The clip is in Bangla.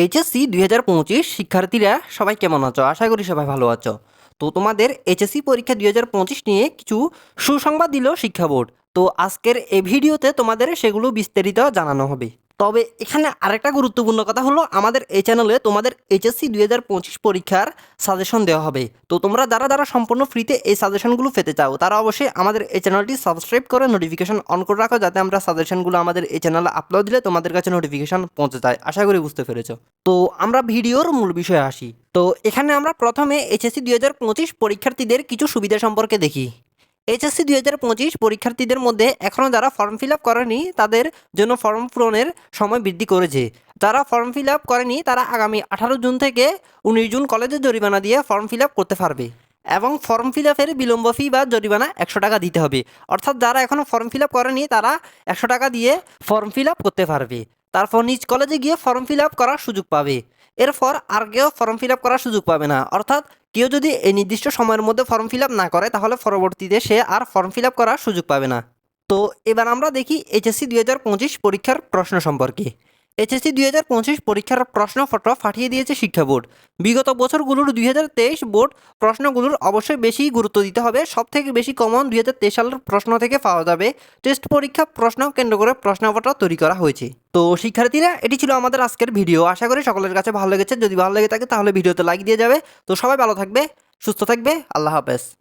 এইচএসসি দুই হাজার পঁচিশ, শিক্ষার্থীরা সবাই কেমন আছো? আশা করি সবাই ভালো আছো। তো তোমাদের এইচএসসি পরীক্ষা দুই হাজার পঁচিশ নিয়ে কিছু সুসংবাদ দিল শিক্ষা বোর্ড। তো আজকের এ ভিডিওতে তোমাদের সেগুলো বিস্তারিত জানানো হবে। তবে এখানে আরেকটা গুরুত্বপূর্ণ কথা হলো, আমাদের এই চ্যানেলে তোমাদের এইচএসসি দুই হাজার পঁচিশ পরীক্ষার সাজেশন দেওয়া হবে। তো তোমরা যারা যারা সম্পূর্ণ ফ্রিতে এই সাজেশনগুলো পেতে চাও, তারা অবশ্যই আমাদের এই চ্যানেলটি সাবস্ক্রাইব করে নোটিফিকেশন অন করে রাখো, যাতে আমরা সাজেশনগুলো আমাদের এই চ্যানেলে আপলোড দিলে তোমাদের কাছে নোটিফিকেশন পৌঁছে যায়। আশা করি বুঝতে পেরেছ। তো আমরা ভিডিওর মূল বিষয়ে আসি। তো এখানে আমরা প্রথমে এইচএসসি দুই হাজার পঁচিশ পরীক্ষার্থীদের কিছু সুবিধা সম্পর্কে দেখি। এইচএসসি দুই হাজার পঁচিশ পরীক্ষার্থীদের মধ্যে এখনও যারা ফর্ম ফিল আপ করেনি, তাদের জন্য ফর্ম পূরণের সময় বৃদ্ধি করেছে। যারা ফর্ম ফিল আপ করেনি, তারা আগামী আঠারো জুন থেকে উনিশ জুন কলেজে জরিমানা দিয়ে ফর্ম ফিল আপ করতে পারবে। এবং ফর্ম ফিল আপের বিলম্ব ফি বা জরিমানা একশো টাকা দিতে হবে। অর্থাৎ যারা এখনও ফর্ম ফিল আপ করেনি, তারা একশো টাকা দিয়ে ফর্ম ফিল আপ করতে পারবে। তারপর নিজ কলেজে গিয়ে ফর্ম ফিল আপ করার সুযোগ পাবে। এরপর আর কেউ ফর্ম ফিল আপ করার সুযোগ পাবে না। অর্থাৎ কেউ যদি এই নির্দিষ্ট সময়ের মধ্যে ফর্ম ফিল না করে, তাহলে পরবর্তীতে সে আর ফর্ম ফিল করার সুযোগ পাবে না। তো এবার আমরা দেখি এইচএসসি দুই হাজার পঁচিশ পরীক্ষার প্রশ্ন সম্পর্কে। এইচএসসি দুই হাজার পঁচিশ পরীক্ষার প্রশ্নপত্র পাঠিয়ে দিয়েছে শিক্ষা বোর্ড। বিগত বছরগুলোর দুই হাজার তেইশ বোর্ড প্রশ্নগুলোর অবশ্যই বেশি গুরুত্ব দিতে হবে। সব থেকে বেশি কমন দুই হাজার তেইশ সালের প্রশ্ন থেকে পাওয়া যাবে। টেস্ট পরীক্ষা, প্রশ্ন কেন্দ্র করে প্রশ্নপত্র তৈরি করা হয়েছে। তো শিক্ষার্থীরা, এটি ছিল আমাদের আজকের ভিডিও। আশা করি সকলের কাছে ভালো লেগেছে। যদি ভালো লেগে থাকে, তাহলে ভিডিওতে লাইক দিয়ে যাবে। তো সবাই ভালো থাকবে, সুস্থ থাকবে। আল্লাহ হাফেজ।